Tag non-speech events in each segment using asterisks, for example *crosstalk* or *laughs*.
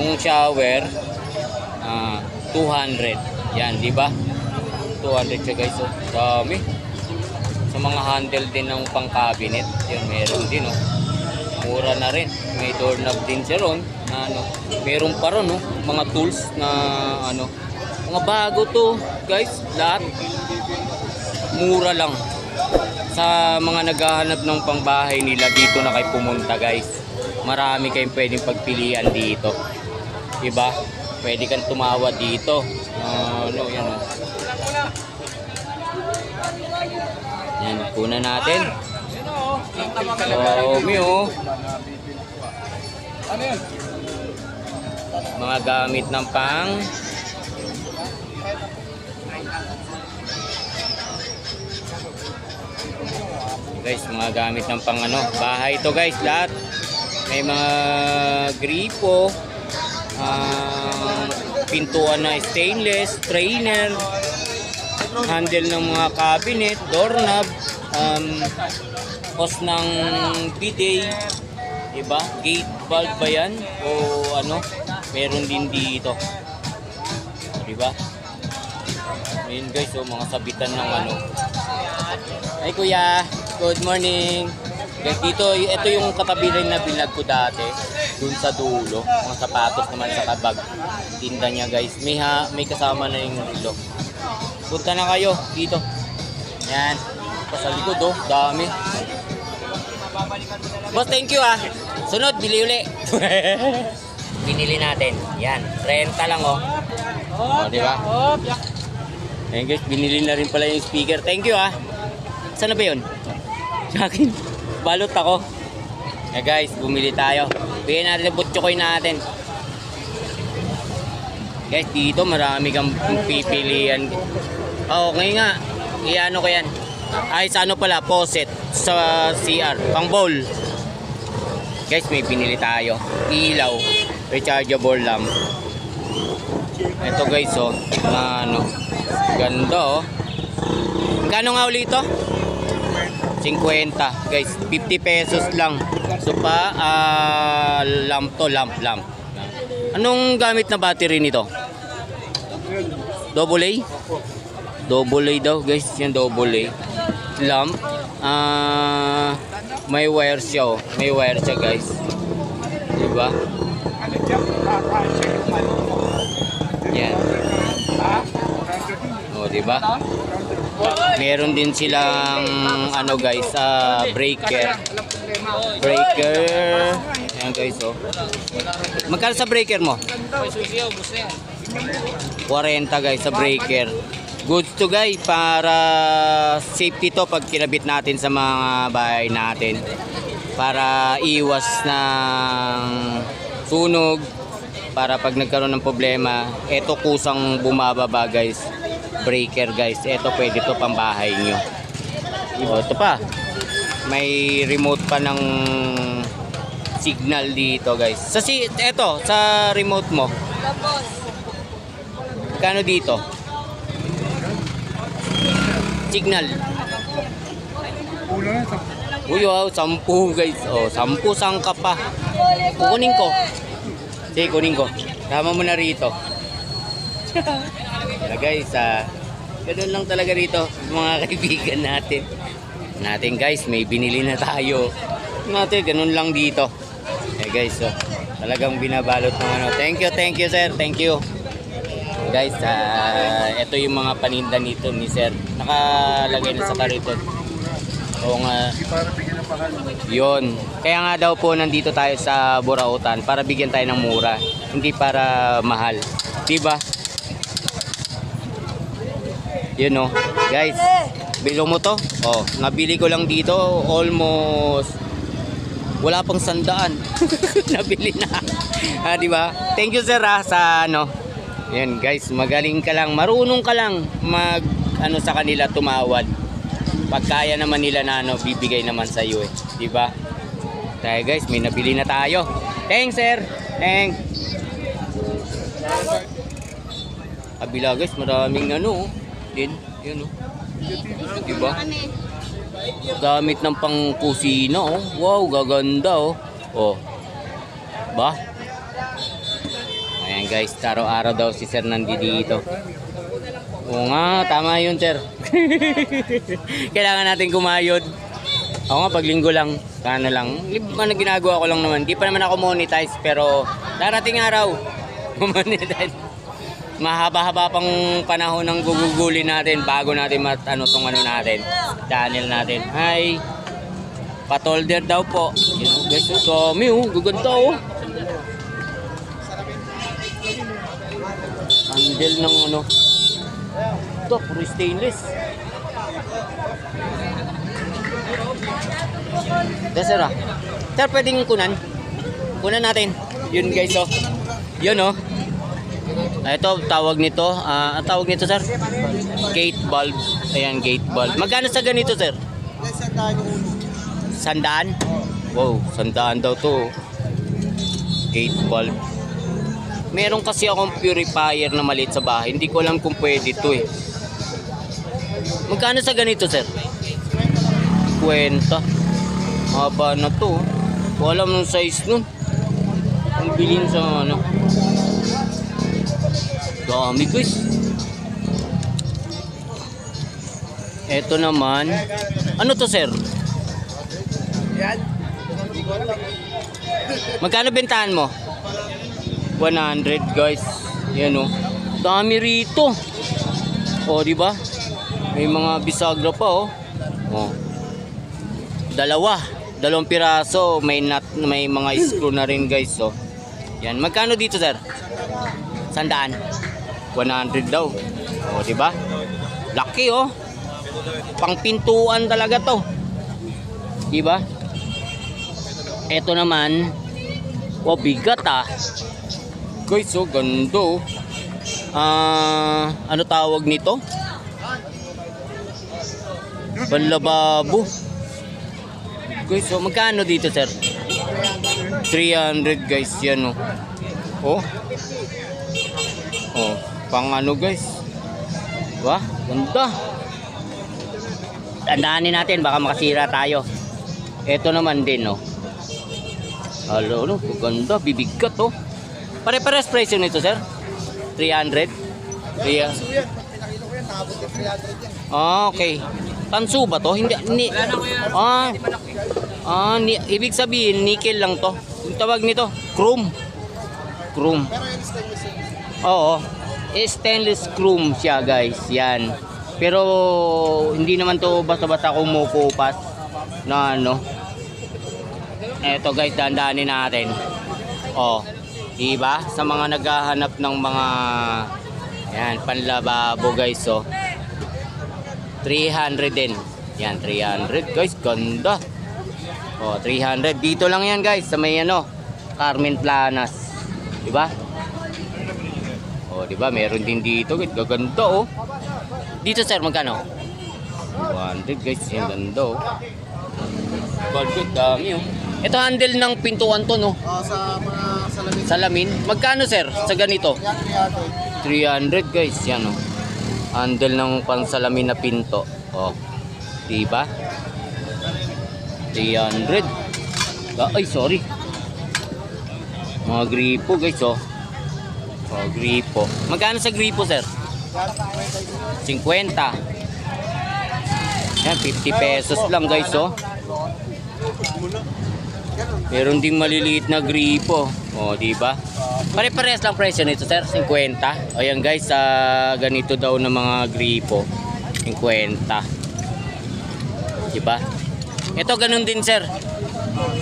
Yung shower, ah, 200. Yan, di ba? 200 siya guys. Oh. Dami. Sa mga handle din ng pang cabinet. Yun, meron din oh. Mura na rin. May doorknob din siya ron. Na, ano, meron pa ron oh. Mga tools na ano. Mga bago to guys. Lahat. Mura lang. Sa mga naghahanap ng pangbahay nila dito na kayo pumunta guys. Marami kayong pwedeng pagpilian dito. Diba? Pwede kang tumawa dito. Ah, ano, yan oh. Yan, kuna natin. So, Mio. Ano yun? Mga gamit ng pang Guys, mga gamit ng pang ano, bahay to guys, lahat. May mga gripo, ah, pintuan na stainless, trainer, handle ng mga cabinet, doorknob, um, hose ng bidet, diba? Gate valve ba yan? O ano? Meron din dito. Diba? Ayun guys, so mga sabitan ng ano. Ay kuya, good morning. Dito, ito yung katabi rin na binag ko dati. Dun sa dulo. Mga sapatos naman sa kabag. Tinda niya guys. May, ha, may kasama na yung relo. Punta na kayo dito. Yan. Sa likod oh, dami. Boss, thank you ah. Sunod, bili uli. *laughs* Binili natin. Yan, renta lang oh. Oh, di ba? Ayun guys, binili na rin pala yung speaker. Thank you ah. Saan na ba yun? Sa akin. Balot ako. Eh guys, bumili tayo. Bigyan natin ang butchokoy natin. Guys, dito marami kang pipilian. Oo, oh, ngayon nga. Iano ko yan. Ay, sa ano pala, faucet sa CR. Pang bowl. Guys, may pinili tayo. Ilaw. Rechargeable lamp. Ito guys, oh. Na ano. Ganda, oh. Kano nga ulit ito? 50 guys 50 pesos lang so pa ah, lamp to lamp lamp. Anong gamit na battery nito? Double A? Double A daw guys. Yan double A. Lamp. Ah may wire siya oh. may wire siya guys. Diba? Yan. Oh diba? Meron din silang ano guys ah breaker breaker. Ayan guys oh. Magkano sa breaker mo? 40 guys sa breaker. Goods to guys para safety to pag kinabit natin sa mga bahay natin. Para iwas ng sunog para pag nagkaroon ng problema eto kusang bumababa guys. Breaker guys eto pwede to pang bahay nyo. O ito pa may remote pa ng signal dito guys sa si eto sa remote mo kano dito signal. Uy, wow, sampu guys. Oh, sampu sangka pa. Kukunin ko. Sige, kunin ko. Tama mo na rito. Guys, ah, ganun lang talaga rito, mga *laughs* kaibigan natin. Natin guys, may binili na tayo. Natin, ganun lang dito. Eh guys, oh, talagang binabalot ng ano. Thank you, thank you sir, thank you. Guys, ah, ito yung mga paninda nito ni sir. Nakalagay na sa kariton. Oo nga. Yon. Kaya nga daw po nandito tayo sa Burautan para bigyan tayo ng mura, hindi para mahal. 'Di ba? Yun oh. Guys, bilo mo to? Oh, nabili ko lang dito almost wala pang sandaan. *laughs* nabili na. ah, 'di ba? Thank you sir ah, sa ano. Yan guys, magaling ka lang, marunong ka lang mag ano sa kanila tumawad pag kaya naman nila na ano, bibigay naman sa iyo eh. Di ba? Tayo guys, may nabili na tayo. Thanks sir. Thanks. Kabila guys, maraming ano. oh. Din, yun oh. Di ba? Gamit ng pang kusina oh. Wow, gaganda oh. Oh. Ba? Ayan guys, araw-araw daw si sir nandito. Oo nga, tama yun sir. *laughs* Kailangan natin kumayod. Ako nga, pag linggo lang, ano lang. Ano ginagawa ko lang naman. Di pa naman ako monetize, pero darating araw, *laughs* monetize. Mahaba-haba pang panahon ng gugugulin natin bago natin mat ano tong ano natin, channel natin. Hi! Patolder daw po. Yun, oh, guys, oh, dami oh, gaganda oh. Handle ng ano. Ito, puro stainless. Ito, sir ah. Sir, pwedeng kunan. Kunan natin. Yun guys oh. Yun oh. Ah, Ito, tawag nito. Ah, ang tawag nito, sir? Gate bulb. Ayan, gate bulb. Magkano sa ganito, sir? Sandaan? Wow, sandaan daw to. Gate bulb. Meron kasi akong purifier na maliit sa bahay. Hindi ko alam kung pwede to eh. Magkano sa ganito, sir? Kwenta. Haba na to. Wala nung size nun. Ang bilhin sa ano. Dami guys. Ito naman. Ano to, sir? Magkano bentahan mo? 100 guys. Yan oh. Dami rito. Oh, di ba? May mga bisagra pa oh. Oh. Dalawa. Dalawang piraso. May nut, may mga screw na rin guys oh. Yan. Magkano dito sir? Sandaan. 100 daw. Oh, di ba? Laki oh. Pangpintuan talaga to. Di ba? Ito naman, oh bigat ah. Guys, oh gando. Ah, ano tawag nito? Panlababo. Guys, oh magkano dito, sir? 300 guys, yan oh. Oh. Oh, pang ano guys? Wah, ganda. Tandaanin natin, baka makasira tayo. Ito naman din, oh. Halo, ano, ganda, bibigat, oh. Pare-pares presyo nito, sir? 300? Yeah. Ah, okay. Tansu ba to? Hindi, ni, ah, ah, ni, ibig sabihin, nickel lang to. Yung tawag nito, chrome. Chrome. Oo. Eh, stainless chrome siya, guys. Yan. Pero, hindi naman to basta-basta kumukupas na ano. Eto guys, dandanin natin. Oh, diba? Sa mga naghahanap ng mga yan, panlababo guys, oh. 300 din. Yan, 300 guys, ganda. Oh, 300. Dito lang yan guys, sa may ano, Carmen Planas. Diba? Oh, diba? Meron din dito, guys. Gaganda, oh. Dito sir, magkano? 100 guys, yung ganda, oh. Bagod, dami, oh. Ito handle ng pintuan to, no? Ah, sa mga salamin. Salamin. Magkano, sir, sa ganito? Yan, 300. 300 guys, yan oh. Handle ng pansalamin na pinto. Oh. Diba? 300. Ah, ay, sorry. Mga gripo guys, oh. Oh, gripo. Magkano sa gripo, sir? 50. Yan, 50 pesos lang guys, oh. Meron ding maliliit na gripo. O, di ba? Pare-parehas lang presyo nito, sir. 50. O yan guys, sa ganito daw ng mga gripo. 50. Di ba? Ito ganun din, sir.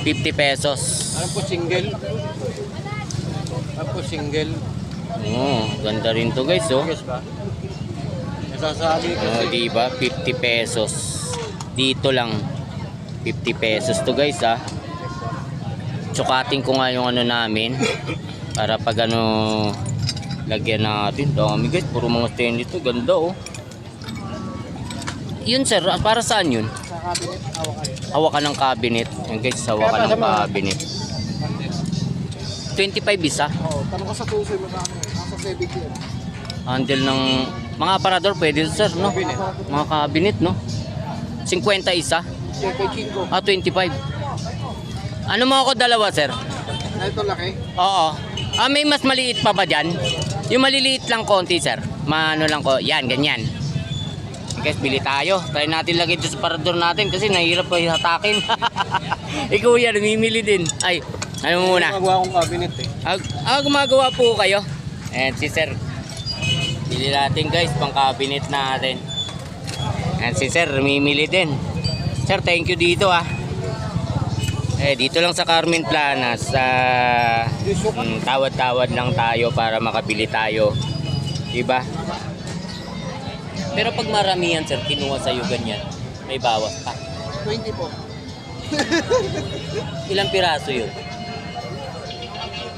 50 pesos. Ano po single? Ano po single? Oo, ganda rin to guys, oh. Ba? Nasasali Oh, di ba? 50 pesos. Dito lang. 50 pesos to guys, ah. Tsukatin ko nga yung ano namin. Para pag ano lagyan natin. Dami guys, puro mga stainless to. Ganda, oh. Yun sir, ah, para saan yun? Sa cabinet, hawakan. Hawakan ng cabinet. Yan guys, hawakan ng cabinet. 25 isa. Oo, tanong ko sa tuso mo sa Nasa 70 yan. Handle ng mga aparador pwede sir, no? Mga cabinet, no? 50 isa. Yan kay Chingo. Ah, 25. Ano mo ako dalawa, sir? Na ito laki. Oo. Ah, may mas maliit pa ba dyan? Yung maliliit lang konti, sir. Maano lang ko. Yan, ganyan. Guys, bili tayo. Try natin lagay dito sa parador natin kasi nahihirap pa hatakin. *laughs* Ikaw yan, namimili din. Ay, ano muna? Magawa akong cabinet eh. Ah, ah, gumagawa po kayo. Ayan, si sir. Bili natin guys, pang cabinet natin. Ayan, si sir, namimili din. Sir, thank you dito ah. Eh, dito lang sa Carmen Planas, sa mm, tawad-tawad lang tayo para makabili tayo. Diba? Pero pag maramihan sir, kinuha sa'yo ganyan, may bawas pa. 20 po. Ilang piraso yun?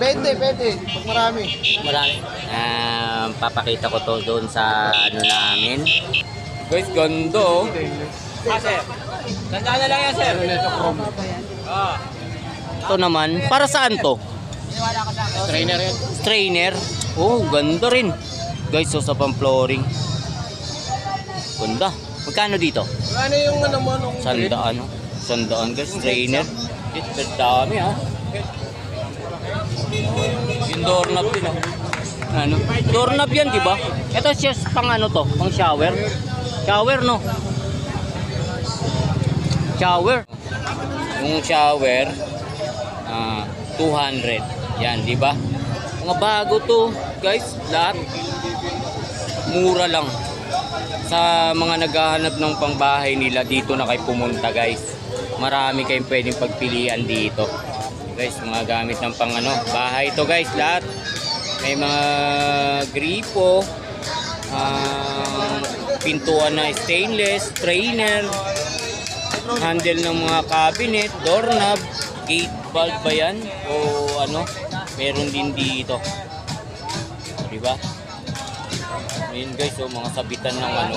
20, 20. Pag marami. Marami. Ah, papakita ko to doon sa ano namin. Guys, ganda oh. Ah, sir. Ganda na lang yan, sir. Ah. Ito naman, para saan to? Trainer yan. Strainer. Oh, ganda rin. Guys, so sa pang flooring. Ganda. Magkano dito? Ano yung ano mo Sandaan? Sandaan, guys. Strainer. Ito, dami, ha? Yung doorknob din, ha? Ano? Doorknob yan, di ba? Ito siya pang ano to? Pang shower? Shower, no? Shower. Yung shower, ah, 200. Yan, di ba? Mga bago to, guys. Lahat. Mura lang. Sa mga naghahanap ng pangbahay nila, dito na kayo pumunta, guys. Marami kayong pwedeng pagpilian dito. Guys, mga gamit ng pang ano, bahay to guys, lahat. May mga gripo, ah, pintuan na stainless, trainer, handle ng mga cabinet, doorknob, gate valve ba yan? O ano? Meron din dito. Diba? Ayun guys, so mga sabitan ng ano,